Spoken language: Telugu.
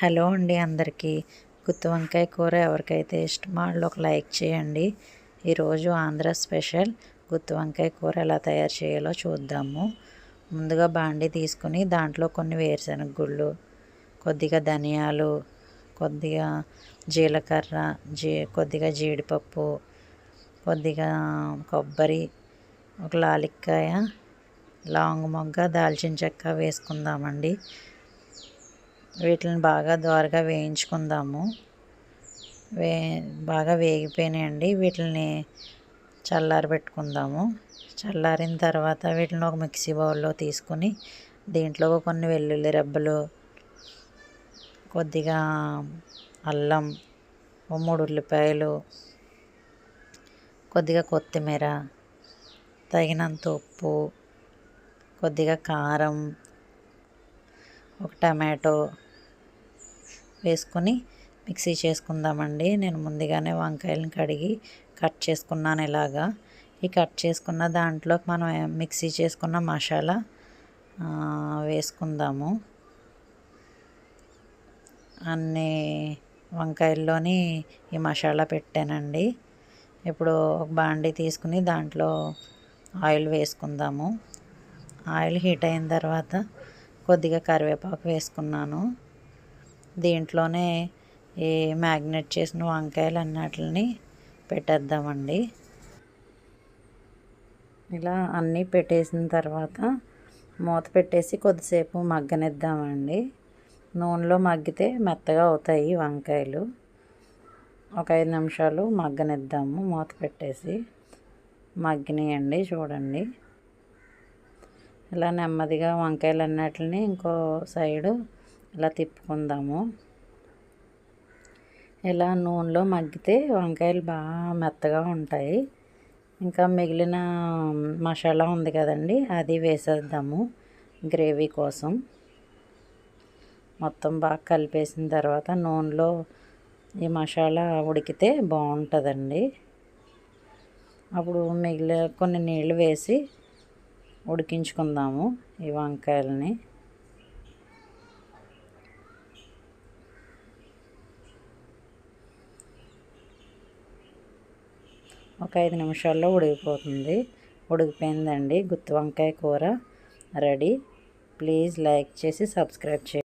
హలో అండి అందరికీ. గుత్తి వంకాయ కూర ఎవరికైతే ఇష్టమో వాళ్ళు ఒక లైక్ చేయండి. ఈరోజు ఆంధ్ర స్పెషల్ గుత్తి వంకాయ కూర ఎలా తయారు చేయాలో చూద్దాము. ముందుగా బాండి తీసుకుని దాంట్లో కొన్ని వేరుశనగ గుళ్ళు కొద్దిగా ధనియాలు కొద్దిగా జీలకర్ర జీ కొద్దిగా జీడిపప్పు కొద్దిగా కొబ్బరి ఒక లాలిక్కాయ లాంగ్ మొగ్గ దాల్చిన చెక్క వేసుకుందామండి. వీటిని బాగా దోరగా వేయించుకుందాము. వే బాగా వేగిపోయినాయండి. వీటిని చల్లారబెట్టుకుందాము చల్లారిన తర్వాత వీటిని ఒక మిక్సీ బౌల్లో తీసుకుని దీంట్లో కొన్ని వెల్లుల్లి రెబ్బలు కొద్దిగా అల్లం మూడు ఉల్లిపాయలు కొద్దిగా కొత్తిమీర తగినంత ఉప్పు కొద్దిగా కారం ఒక టమాటో వేసుకొని మిక్సీ చేసుకుందామండి. నేను ముందుగానే వంకాయలను కడిగి కట్ చేసుకున్నాను ఇలాగా. ఈ కట్ చేసుకున్న దాంట్లో మనం మిక్సీ చేసుకున్న మసాలా వేసుకుందాము. అన్ని వంకాయల్లోని ఈ మసాలా పెట్టానండి. ఇప్పుడు ఒక బాండి తీసుకుని దాంట్లో ఆయిల్ వేసుకుందాము. ఆయిల్ హీట్ అయిన తర్వాత కొద్దిగా కరివేపాకు వేసుకున్నాను. దీంట్లోనే ఈ మ్యాగ్నెట్ చేసిన వంకాయలు అన్నట్లని పెట్టేద్దామండి. ఇలా అన్నీ పెట్టేసిన తర్వాత మూత పెట్టేసి కొద్దిసేపు మగ్గనిద్దామండి. నూనెలో మగ్గితే మెత్తగా అవుతాయి వంకాయలు. ఒక ఐదు నిమిషాలు మగ్గనిద్దాము మూత పెట్టేసి. మగ్గినాయండి చూడండి. ఇలా నెమ్మదిగా వంకాయలు అన్నట్లని ఇంకో సైడు ఇలా తిప్పుకుందాము. ఇలా నూనెలో మగ్గితే వంకాయలు బాగా మెత్తగా ఉంటాయి. ఇంకా మిగిలిన మసాలా ఉంది కదండి అది వేసేద్దాము గ్రేవీ కోసం. మొత్తం బాగా కలిపేసిన తర్వాత నూనెలో ఈ మసాలా ఉడికితే బాగుంటుందండి. అప్పుడు మిగిలిన కొన్ని నీళ్ళు వేసి ఉడికించుకుందాము ఈ వంకాయలని. ఒక ఐదు నిమిషాల్లో ఉడికిపోతుంది. ఉడికిపోయిందండి. గుత్తి వంకాయ కూర రెడీ. ప్లీజ్ లైక్ చేసి సబ్స్క్రైబ్ చేయండి.